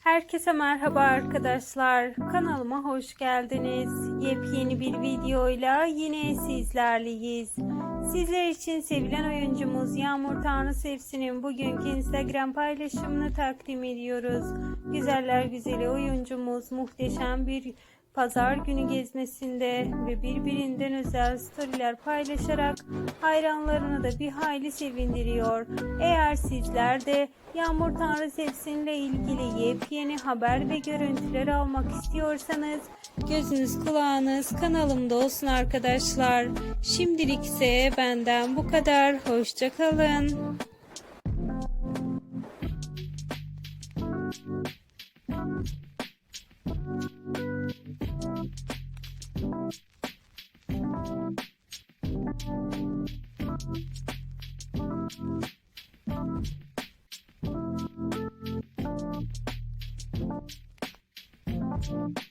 Herkese merhaba arkadaşlar. Kanalıma hoş geldiniz. Yepyeni bir videoyla yine sizlerleyiz. Sizler için sevilen oyuncumuz Yağmur Tanrı Sevsin'in bugünkü Instagram paylaşımını takdim ediyoruz. Güzeller güzeli oyuncumuz muhteşem bir pazar günü gezmesinde ve birbirinden özel storyler paylaşarak hayranlarını da bir hayli sevindiriyor. Eğer sizler de Yağmur Tanrı Sevsin ile ilgili yepyeni haber ve görüntüler almak istiyorsanız gözünüz kulağınız kanalımda olsun arkadaşlar. Şimdilik ise benden bu kadar. Hoşçakalın. Thank you.